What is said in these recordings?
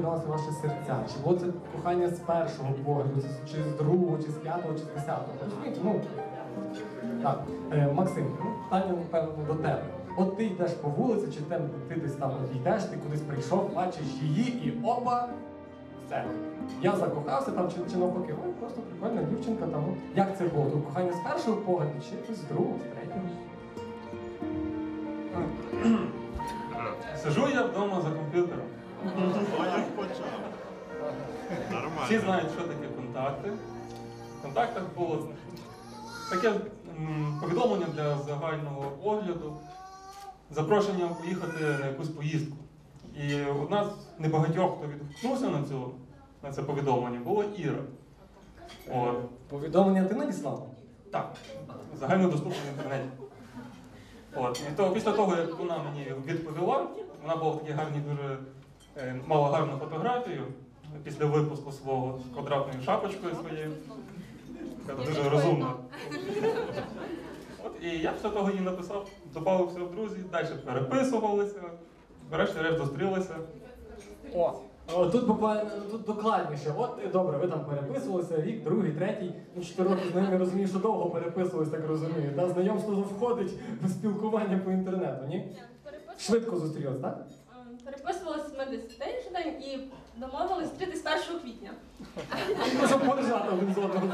поєдналися ваші серця? Чи було це кохання з першого погляду, чи- з другого, чи з п'ятого, чи з десятого? Розумієте? Ну, так, е, Максим, ну, питання, напевно, до тебе. От ти йдеш по вулиці, чи ти, ти десь там от йдеш, ти кудись прийшов, бачиш її і опа, все. Я закохався там, чи, чи навпаки, ой, просто прикольна дівчинка там. Як це було? Тут кохання з першого погляду, чи з другого, з третього? Сижу я вдома за комп'ютером. Всі знають, що таке контакти. В контактах було таке повідомлення для загального огляду, запрошення поїхати на якусь поїздку. І одна з небагатьох, хто відгукнувся на, цю, на це повідомлення, була Іра. От. Повідомлення ти надіслав? Так, загальнодоступно в інтернеті. От. І то, після того, як вона мені відповіла, вона була в такій гарній, дуже мала гарну фотографію після випуску свого з квадратною шапочкою своєю. Дуже розумна. От, і я після того їй написав, додався в друзі, далі переписувалися, врешті-решт зустрілися. О, о, тут буквально тут докладніше. От е, добре, ви там переписувалися, рік, другий, третій, ну чотири роки з ними я розумію, що довго переписувались, так розумію. Та знайомство входить в спілкування по інтернету, ні? Швидко зустрілись, так? Ем, В день і домовились зустрітись 1 квітня. Можна поржати один з одного.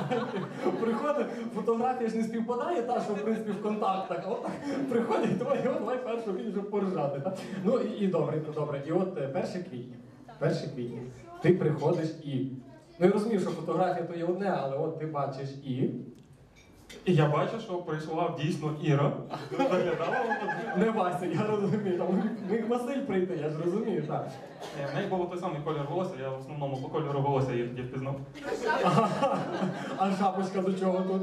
Приходить, фотографія ж не співпадає, та, що в принципі в контактах. а От так двоє, от давай першу він вже поржати. Та? Ну і, і добре, добре. І от е, 1 квітня. 1 квітня. Ти приходиш і. Ну я розумію, що фотографія то є одне, але от ти бачиш і. І я бачу, що прийшла дійсно Іра. Виглядала вона Не Вася, я розумію. Там міг Василь прийти, я ж розумію, так. Ні, В неї був той самий колір волосся, я в основному по кольору волосся її тоді впізнав. А шапочка до чого тут?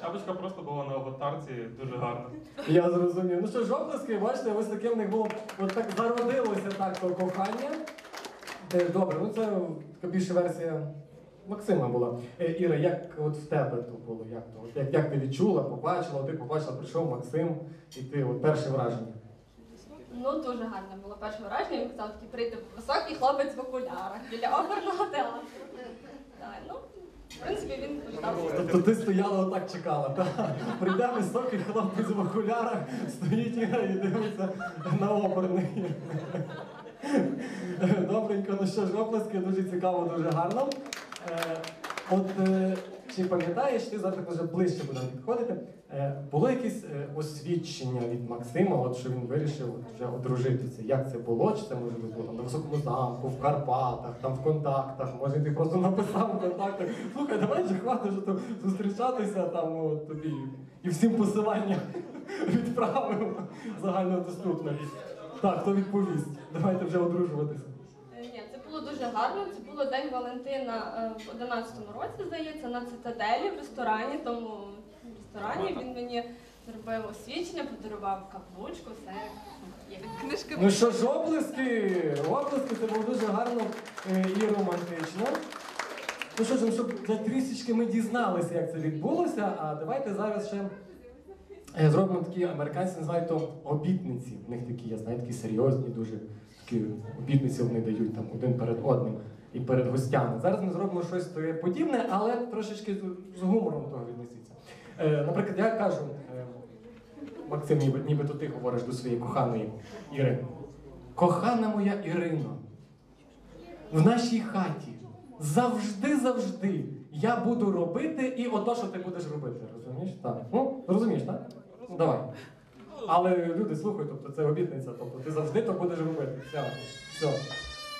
Шапочка просто була на аватарці дуже гарна. Я зрозумів. Ну що ж, оплески, бачите, ось таке в них було от так зародилося так то кохання. Е, Добре, ну це така більше версія Максима була. Е, Іра, як от в тебе то було? Як, то? От як, як ти відчула, побачила, ти побачила, прийшов Максим, і ти от перше враження. Ну, дуже гарне було перше враження. Він казав, такий прийде високий хлопець в окулярах біля оперного театру. Так, ну, в принципі, він почитав. Тобто ти стояла отак чекала, так? Прийде високий хлопець в окулярах, стоїть Іра і дивиться на оперний. Добренько, ну що ж, оплески, дуже цікаво, дуже гарно. Е, от е, чи пам'ятаєш, ти зараз вже ближче будемо підходити. Е, було якесь освідчення від Максима, от що він вирішив вже одружитися. Як це було? Чи це може було там на високому замку, в Карпатах, там в контактах? Може ти просто написав в контактах. Слухай, давай же хватить там зустрічатися там от, тобі і всім посилання відправив загальнодоступне. Так, хто відповість? Давайте вже одружуватися. Е, Ні, це було дуже гарно. Це було День Валентина е, в 11-му році, здається, на цитаделі в ресторані. Тому в ресторані він мені зробив освічення, подарував каплучку, все є. Книжки Ну що ж, оплески! Оплески, це було дуже гарно е, і романтично. Ну що ж, ну, щоб для трішечки ми дізналися, як це відбулося, а давайте зараз ще е, зробимо такі американці називають то обітниці. В них такі, я знаю, такі серйозні, дуже такі обітниці вони дають там один перед одним і перед гостями. Зараз ми зробимо щось подібне, але трошечки з- гумором того віднесіться. Е, наприклад, я кажу. е, Максим, ніби, нібито ти говориш до своєї коханої Іри. Кохана моя Ірино, в нашій хаті завжди-завжди я буду робити і ото, що ти будеш робити. Розумієш? Так. Ну, розумієш, так? Ну, давай. Але люди, слухай, тобто це обітниця, тобто ти завжди то будеш робити. Все. Все.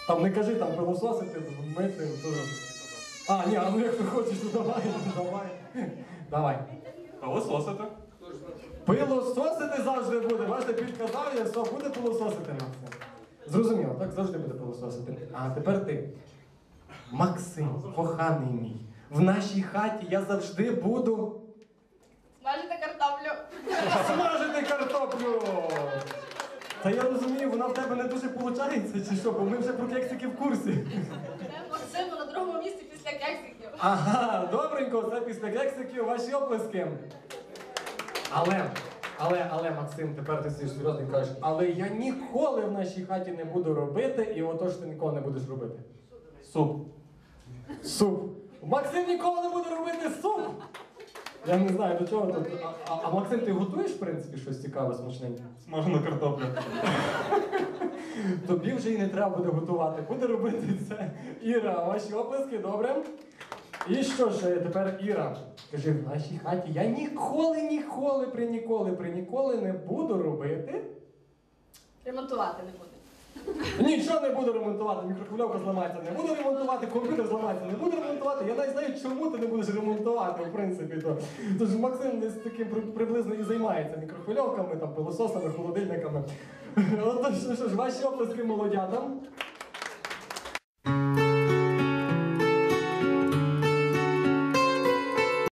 Там не кажи там пилососити, мити, то. А, ні, а ну як ти хочеш, то давай, давай. Давай. Пилососити. Пилососити завжди буде. Бачите, підказав, я все, буде пилососити Максим. Зрозуміло, так завжди буде пилососити. А тепер ти. Максим, коханий мій, в нашій хаті я завжди буду смажити картоплю. смажити картоплю. Та я розумію, вона в тебе не дуже виходить, чи що, бо ми вже про кексики в курсі. Це Максиму на другому місці після кексиків. Ага, добренько, це після кексиків ваші оплески. Але, але, але, Максим, тепер ти сидиш серйозно і кажеш, але я ніколи в нашій хаті не буду робити, і ото ж ти ніколи не будеш робити. Суп. Суп. Максим ніколи не буде робити суп. Я не знаю до чого тут. А, Максим, ти готуєш, в принципі, щось цікаве, смачненьке? Смажену картоплю. Тобі вже і не треба буде готувати. Буде робити це Іра. Ваші оплески, добре? І що ж е, тепер Іра? Каже, в нашій хаті я ніколи, ніколи, при ніколи, при ніколи не буду робити. Ремонтувати не буде. Нічого не буду ремонтувати, мікрохвильовка зламається, не буду ремонтувати, комп'ютер зламається, не буду ремонтувати. Я навіть знаю, чому ти не будеш ремонтувати, в принципі. То. Тож Максим десь таким приблизно і займається мікрохвильовками, там, пилососами, холодильниками. От, що, що ж, ваші оплески молодятам.